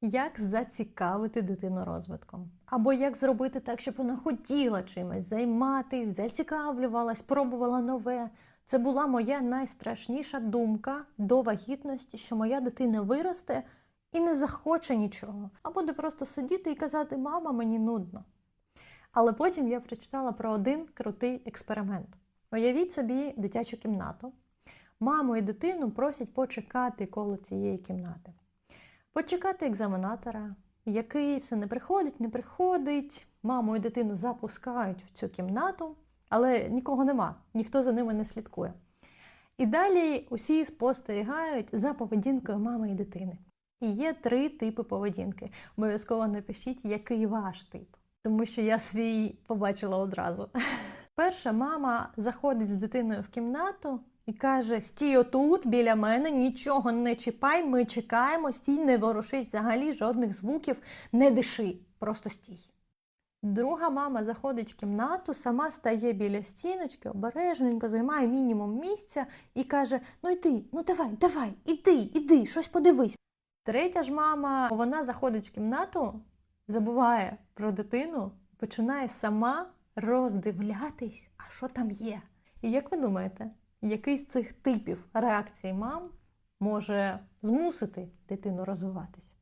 Як зацікавити дитину розвитком? Або як зробити так, щоб вона хотіла чимось займатись, зацікавлювалась, пробувала нове. Це була моя найстрашніша думка до вагітності, що моя дитина виросте і не захоче нічого, а буде просто сидіти і казати: Мама, мені нудно. Але потім я прочитала про один крутий експеримент. Уявіть собі дитячу кімнату. Маму і дитину просять почекати коло цієї кімнати. Почекати екзаменатора, який все не приходить, не приходить. Маму і дитину запускають в цю кімнату, але нікого нема, ніхто за ними не слідкує. І далі усі спостерігають за поведінкою мами і дитини. І є три типи поведінки. Обов'язково напишіть, який ваш тип, тому що я свій побачила одразу. Перша мама заходить з дитиною в кімнату і каже: Стій отут біля мене, нічого не чіпай, ми чекаємо, стій, не ворушись взагалі, жодних звуків, не диши, просто стій. Друга мама заходить в кімнату, сама стає біля стіночки, обережненько займає мінімум місця і каже: Ну йди, ну давай, давай, іди, іди, щось подивись. Третя ж мама, вона заходить в кімнату, забуває про дитину, починає сама роздивлятись, а що там є. І як ви думаєте, який з цих типів реакцій мам може змусити дитину розвиватись?